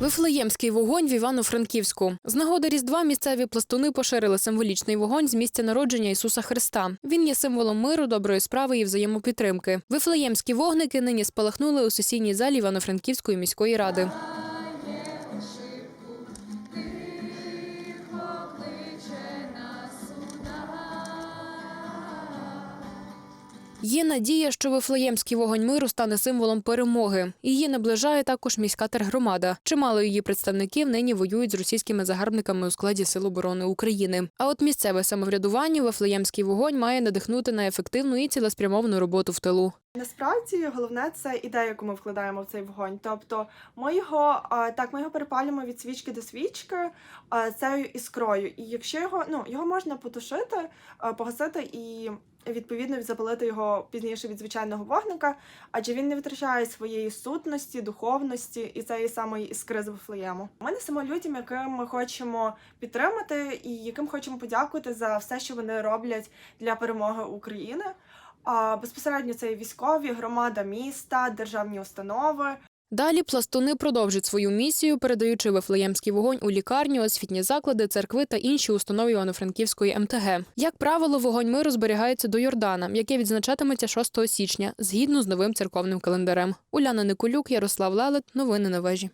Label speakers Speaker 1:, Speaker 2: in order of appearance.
Speaker 1: Вифлеємський вогонь в Івано-Франківську. З нагоди Різдва місцеві пластуни поширили символічний вогонь з місця народження Ісуса Христа. Він є символом миру, доброї справи і взаємопідтримки. Вифлеємські вогники нині спалахнули у сесійній залі Івано-Франківської міської ради. Є надія, що Вифлеємський вогонь миру стане символом перемоги. Її наближає також міська тергромада. Чимало її представників нині воюють з російськими загарбниками у складі Сил оборони України. А от місцеве самоврядування Вифлеємський вогонь має надихнути на ефективну і цілеспрямовану роботу в тилу.
Speaker 2: Насправді головне це ідея, яку ми вкладаємо в цей вогонь. Тобто ми його так, ми його перепалюємо від свічки до свічки цією іскрою. І якщо його ну його можна потушити, погасити і відповідно запалити його пізніше від звичайного вогника, адже він не витрачає своєї сутності, духовності і цієї самої іскри з Вифлеєму. Ми несемо людям, яким ми хочемо підтримати, і яким хочемо подякувати за все, що вони роблять для перемоги України. Безпосередньо це і військові, громада міста, державні установи.
Speaker 1: Далі пластуни продовжать свою місію, передаючи Вифлеємський вогонь у лікарні, освітні заклади, церкви та інші установи Івано-Франківської МТГ. Як правило, вогонь миру зберігається до Йордана, яке відзначатиметься 6 січня, згідно з новим церковним календарем. Уляна Николюк, Ярослав Лелет. Новини на вежі.